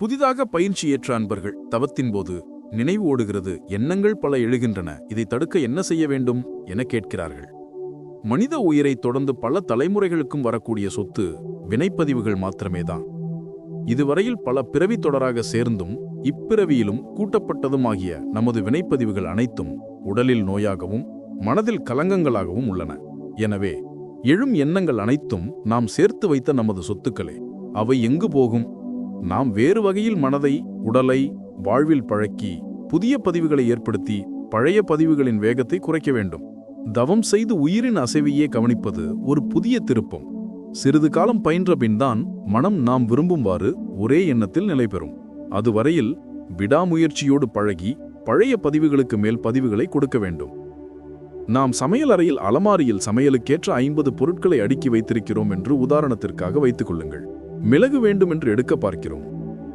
புதிதாக பயிற்சி ஏற்ற அன்பர்கள் தவத்தின் போது நினைவு ஓடுகிறது எண்ணங்கள் பல எழுகின்றன இதை தடுக்க என்ன செய்ய வேண்டும் என கேட்கிறார்கள். மனித உயிரை தொடர்ந்து பல தலைமுறைகளுக்கும் வரக்கூடிய சொத்து வினைப்பதிவுகள் மாத்திரமேதான். இதுவரையில் பல பிறவி தொடராக சேர்ந்தும் இப்பிறவியிலும் கூட்டப்பட்டதும் ஆகிய நமது வினைப்பதிவுகள் அனைத்தும் உடலில் நோயாகவும் மனதில் கலங்கங்களாகவும் உள்ளன. எனவே எழும் எண்ணங்கள் அனைத்தும் நாம் சேர்த்து வைத்த நமது சொத்துக்களே அவை எங்கு போகும்? நாம் வேறு வகையில் மனதை உடலை வாழ்வில் பழக்கி புதிய பதிவுகளை ஏற்படுத்தி பழைய பதிவுகளின் வேகத்தை குறைக்க வேண்டும். தவம் செய்து உயிரின் அசைவையே கவனிப்பது ஒரு புதிய திருப்பம். சிறிது காலம் பயின்ற பின்தான் மனம் நாம் விரும்பும்வாறு ஒரே எண்ணத்தில் நிலை பெறும். அதுவரையில் விடாமுயற்சியோடு பழகி பழைய பதிவுகளுக்கு மேல் பதிவுகளை கொடுக்க வேண்டும். நாம் சமையல் அறையில் அலமாரியில் சமையலுக்கேற்ற ஐம்பது பொருட்களை அடுக்கி வைத்திருக்கிறோம் என்று உதாரணத்திற்காக வைத்துக் கொள்ளுங்கள். மிளகு வேண்டும் என்று எடுக்க பார்க்கிறோம்.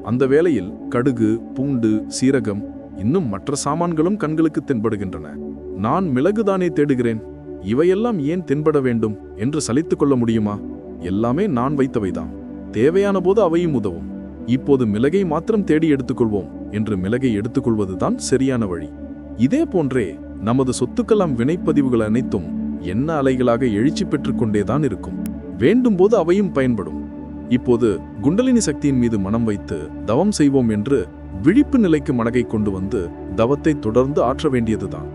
அந்த வேளையில் கடுகு பூண்டு சீரகம் இன்னும் மற்ற சாமான்களும் கண்களுக்கு தென்படுகின்றன. நான் மிளகுதானே தேடுகிறேன்? இவையெல்லாம் ஏன் தென்பட வேண்டும் என்று சலித்துக் கொள்ள முடியுமா? எல்லாமே நான் வைத்தவைதான் தேவையான போது அவையும் உதவும். இப்போது மிளகை மாத்திரம் தேடி எடுத்துக்கொள்வோம் என்று மிளகை எடுத்துக்கொள்வதுதான் சரியான வழி. இதே போன்றே நமது சொத்துக்கெல்லாம் வினைப்பதிவுகள் அனைத்தும் என்ன அலைகளாக எழுச்சி பெற்றுக்கொண்டேதான் இருக்கும். வேண்டும் போது அவையும் பயன்படும். இப்போது குண்டலினி சக்தியின் மீது மனம் வைத்து தவம் செய்வோம் என்று விழிப்பு நிலைக்கு மனகை கொண்டு வந்து தவத்தை தொடர்ந்து ஆற்ற வேண்டியதுதான்.